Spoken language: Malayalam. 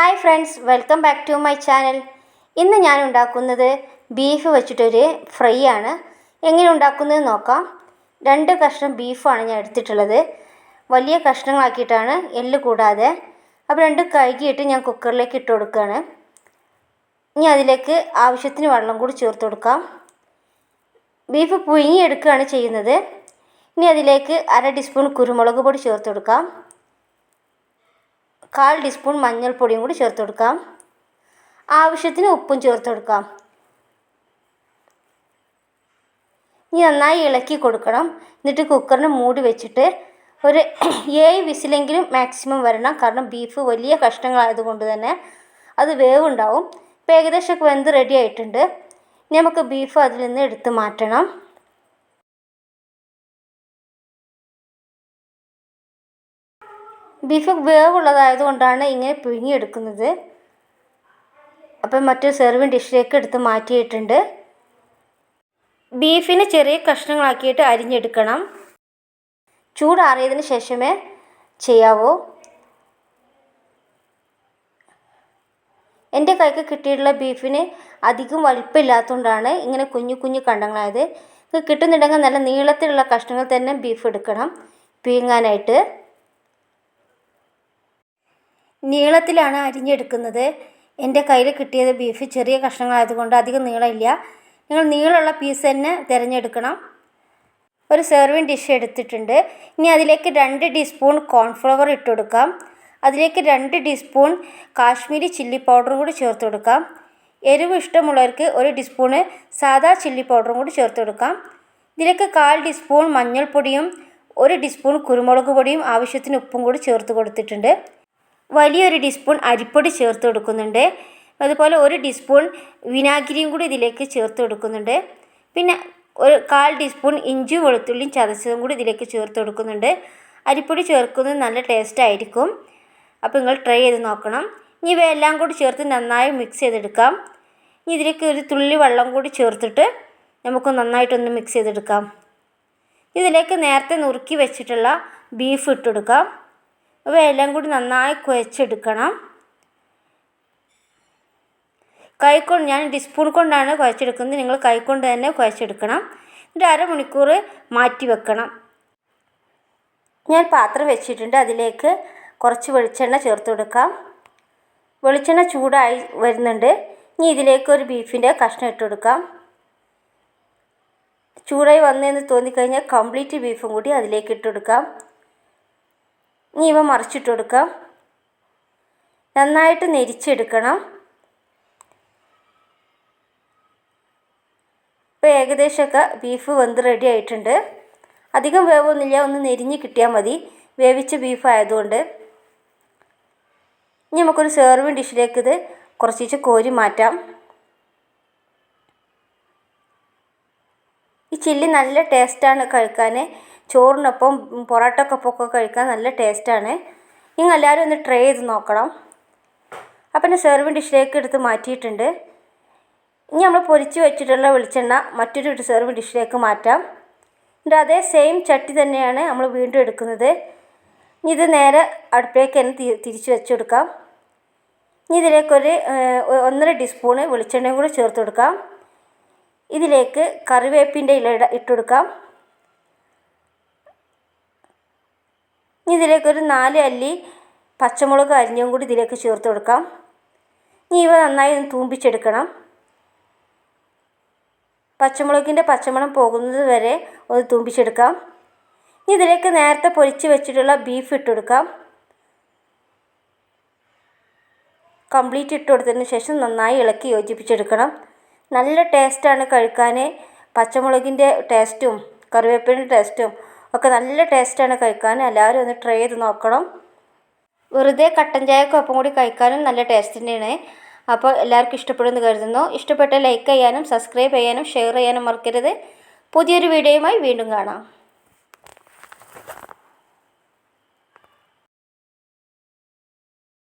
Hi friends welcome back to my channel. ഇന്ന് ഞാൻ ഉണ്ടാക്കുന്നത് ബീഫ് വെച്ചിട്ടൊരു ഫ്രൈ ആണ് എങ്ങനെ ഉണ്ടാക്കുന്നത് നോക്കാം. രണ്ട് കഷ്ണം ബീഫാണ് ഞാൻ എടുത്തിട്ടുള്ളത്. വലിയ കഷ്ണങ്ങളാക്കിയിട്ടാണ് എല്ല് കൂടാതെ. അപ്പോൾ രണ്ട് കഴുകിയിട്ട് ഞാൻ കുക്കറിലേക്ക് ഇട്ട് കൊടുക്കുകയാണ്. ഇനി അതിലേക്ക് ആവശ്യത്തിന് വെള്ളം കൂടി ചേർത്ത് കൊടുക്കാം. ബീഫ് പുഴുങ്ങിയെടുക്കുകയാണ് ചെയ്യുന്നത്. ഇനി അതിലേക്ക് അര ടീസ്പൂൺ കുരുമുളക് പൊടി ചേർത്ത് കൊടുക്കാം. കാൽ ടീസ്പൂൺ മഞ്ഞൾപ്പൊടിയും കൂടി ചേർത്ത് കൊടുക്കാം. ആവശ്യത്തിന് ഉപ്പും ചേർത്ത് കൊടുക്കാം. ഇനി നന്നായി ഇളക്കി കൊടുക്കണം. എന്നിട്ട് കുക്കറിന് മൂടി വെച്ചിട്ട് ഒരു ഏഴ് വിസിലെങ്കിലും മാക്സിമം വരണം. കാരണം ബീഫ് വലിയ കഷ്ണങ്ങളായതുകൊണ്ട് തന്നെ അത് വേവുണ്ടാവും. ഇപ്പോൾ ഏകദേശമൊക്കെ വെന്ത് റെഡി ആയിട്ടുണ്ട്. നമുക്ക് ബീഫ് അതിൽ നിന്ന് എടുത്ത് മാറ്റണം. ബീഫ് വേവുള്ളതായത് കൊണ്ടാണ് ഇങ്ങനെ പിഴിഞ്ഞെടുക്കുന്നത് അപ്പം മറ്റൊരു സെർവിങ് ഡിഷിലേക്ക് എടുത്ത് മാറ്റിയിട്ടുണ്ട്. ബീഫിനെ ചെറിയ കഷ്ണങ്ങളാക്കിയിട്ട് അരിഞ്ഞെടുക്കണം. ചൂടാറിയതിന് ശേഷമേ ചെയ്യാവൂ. എന്റെ കൈക്ക് കിട്ടിയിട്ടുള്ള ബീഫിന് അധികം വലിപ്പമില്ലാത്തതുകൊണ്ടാണ് ഇങ്ങനെ കുഞ്ഞു കുഞ്ഞു കണ്ടങ്ങളായത്. കിട്ടുന്നുണ്ടെങ്കിൽ നല്ല നീളത്തിലുള്ള കഷ്ണങ്ങൾ തന്നെ ബീഫ് എടുക്കണം. പീങ്ങാനായിട്ട് നീളത്തിലാണ് അരിഞ്ഞെടുക്കുന്നത്. എന്റെ കയ്യിൽ കിട്ടിയത് ബീഫ് ചെറിയ കഷ്ണങ്ങളായതുകൊണ്ട് അധികം നീളമില്ല. നിങ്ങൾ നീളമുള്ള പീസ് തന്നെ തിരഞ്ഞെടുക്കണം. ഒരു സെർവിങ് ഡിഷ് എടുത്തിട്ടുണ്ട്. ഇനി അതിലേക്ക് രണ്ട് ടീസ്പൂൺ കോൺഫ്ലവർ ഇട്ട് കൊടുക്കാം. അതിലേക്ക് രണ്ട് ടീസ്പൂൺ കാശ്മീരി ചില്ലി പൗഡർ കൂടി ചേർത്ത് കൊടുക്കാം. എരിവ് ഇഷ്ടമുള്ളവർക്ക് ഒരു ടീസ്പൂണ് സാദാ ചില്ലി പൗഡറും കൂടി ചേർത്ത് കൊടുക്കാം. ഇതിലേക്ക് കാൽ ടീസ്പൂൺ മഞ്ഞൾപ്പൊടിയും ഒരു ടീസ്പൂൺ കുരുമുളക് പൊടിയും ആവശ്യത്തിന് ഉപ്പും കൂടി ചേർത്ത് കൊടുത്തിട്ടുണ്ട്. വലിയൊരു ടീസ്പൂൺ അരിപ്പൊടി ചേർത്ത് കൊടുക്കുന്നുണ്ട്. അതുപോലെ ഒരു ടീസ്പൂൺ വിനാഗിരിയും കൂടി ഇതിലേക്ക് ചേർത്ത് കൊടുക്കുന്നുണ്ട്. പിന്നെ ഒരു കാൽ ടീസ്പൂൺ ഇഞ്ചി വെളുത്തുള്ളിയും ചതച്ചതും കൂടി ഇതിലേക്ക് ചേർത്ത് കൊടുക്കുന്നുണ്ട്. അരിപ്പൊടി ചേർക്കുന്നത് നല്ല ടേസ്റ്റ് ആയിരിക്കും. അപ്പോൾ നിങ്ങൾ ട്രൈ ചെയ്ത് നോക്കണം. ഇനി ഇവയെല്ലാം കൂടി ചേർത്ത് നന്നായി മിക്സ് ചെയ്തെടുക്കാം. ഇനി ഇതിലേക്ക് ഒരു തുള്ളി വെള്ളം കൂടി ചേർത്തിട്ട് നമുക്ക് നന്നായിട്ടൊന്ന് മിക്സ് ചെയ്തെടുക്കാം. ഇതിലേക്ക് നേരത്തെ നുറുക്കി വെച്ചിട്ടുള്ള ബീഫ് ഇട്ടെടുക്കാം ഇവയെല്ലാം കൂടി നന്നായി കുഴച്ചെടുക്കണം. കൈക്കൊണ്ട് ഞാൻ ഡിസ്പൂൺ കൊണ്ടാണ് കുഴച്ചെടുക്കുന്നത്. നിങ്ങൾ കൈക്കൊണ്ട് തന്നെ കുഴച്ചെടുക്കണം. എന്നിട്ട് അരമണിക്കൂർ മാറ്റി വെക്കണം. ഞാൻ പാത്രം വെച്ചിട്ടുണ്ട്. അതിലേക്ക് കുറച്ച് വെളിച്ചെണ്ണ ചേർത്ത് കൊടുക്കാം. വെളിച്ചെണ്ണ ചൂടായി വരുന്നുണ്ട്. ഇനി ഇതിലേക്ക് ഒരു ബീഫിന്റെ കഷ്ണം ഇട്ട് കൊടുക്കാം. ചൂടായി വന്നതെന്ന് തോന്നിക്കഴിഞ്ഞാൽ കംപ്ലീറ്റ് ബീഫും കൂടി അതിലേക്ക് ഇട്ട് കൊടുക്കാം. ഇനി ഇവ മറിച്ചിട്ട് കൊടുക്കാം. നന്നായിട്ട് നെരിച്ചെടുക്കണം. ഇപ്പോൾ ഏകദേശമൊക്കെ ബീഫ് വെന്ത് റെഡി ആയിട്ടുണ്ട്. അധികം വേവൊന്നുമില്ല ഒന്ന് നെരിഞ്ഞ് കിട്ടിയാൽ മതി. വേവിച്ച ബീഫ് ആയതുകൊണ്ട്. ഇനി നമുക്കൊരു സെർവിങ് ഡിഷിലേക്ക് ഇത് കുറച്ച് കോരി മാറ്റാം. ഈ ചില്ലി നല്ല ടേസ്റ്റാണ് കഴിക്കാൻ ചോറിനൊപ്പം പൊറോട്ടക്കൊപ്പമൊക്കെ കഴിക്കാൻ നല്ല ടേസ്റ്റാണ്. നിങ്ങൾ എല്ലാവരും ഒന്ന് ട്രൈ ചെയ്ത് നോക്കണം. അപ്പം ഞാൻ സെർവിങ് ഡിഷിലേക്ക് എടുത്ത് മാറ്റിയിട്ടുണ്ട്. ഇനി നമ്മൾ പൊരിച്ച് വെച്ചിട്ടുള്ള വെളിച്ചെണ്ണ മറ്റൊരു സെർവിങ് ഡിഷിലേക്ക് മാറ്റാം. എന്നിട്ട് അതേ സെയിം ചട്ടി തന്നെയാണ് നമ്മൾ വീണ്ടും എടുക്കുന്നത്. ഇനി ഇത് നേരെ അടുപ്പിലേക്ക് തന്നെ തിരിച്ച് വെച്ചെടുക്കാം ഇനി ഇതിലേക്കൊരു ഒന്നര ടീസ്പൂണ് വെളിച്ചെണ്ണയും കൂടി ചേർത്ത് കൊടുക്കാം. ഇതിലേക്ക് കറിവേപ്പിന്റെ ഇല ഇട്ട് കൊടുക്കാം ഇതിലേക്ക് ഒരു നാല് അല്ലി പച്ചമുളക് അരിഞ്ഞും കൂടി ഇതിലേക്ക് ചേർത്ത് കൊടുക്കാം. ഇനി ഇവ നന്നായി ഒന്ന് തൂമ്പിച്ചെടുക്കണം. പച്ചമുളകിന്റെ പച്ചമണം പോകുന്നത് വരെ ഒന്ന് തൂമ്പിച്ചെടുക്കാം. ഇനി ഇതിലേക്ക് നേരത്തെ പൊരിച്ച് വെച്ചിട്ടുള്ള ബീഫ് ഇട്ടുകൊടുക്കാം കംപ്ലീറ്റ് ഇട്ട് കൊടുത്തതിന് ശേഷം നന്നായി ഇളക്കി യോജിപ്പിച്ചെടുക്കണം. നല്ല ടേസ്റ്റാണ് കഴിക്കാൻ പച്ചമുളകിന്റെ ടേസ്റ്റും കറിവേപ്പിന്റെ ടേസ്റ്റും ഒക്കെ നല്ല ടേസ്റ്റാണ് കഴിക്കാൻ. എല്ലാവരും ഒന്ന് ട്രൈ ചെയ്ത് നോക്കണം. വെറുതെ കട്ടൻ ചായക്കൊപ്പം കൂടി കഴിക്കാനും നല്ല ടേസ്റ്റ് തന്നെയാണ്. അപ്പോൾ എല്ലാവർക്കും ഇഷ്ടപ്പെടുമെന്ന് കരുതുന്നു. ഇഷ്ടപ്പെട്ട ലൈക്ക് ചെയ്യാനും സബ്സ്ക്രൈബ് ചെയ്യാനും ഷെയർ ചെയ്യാനും മറക്കരുത്. പുതിയൊരു വീഡിയോയുമായി വീണ്ടും കാണാം.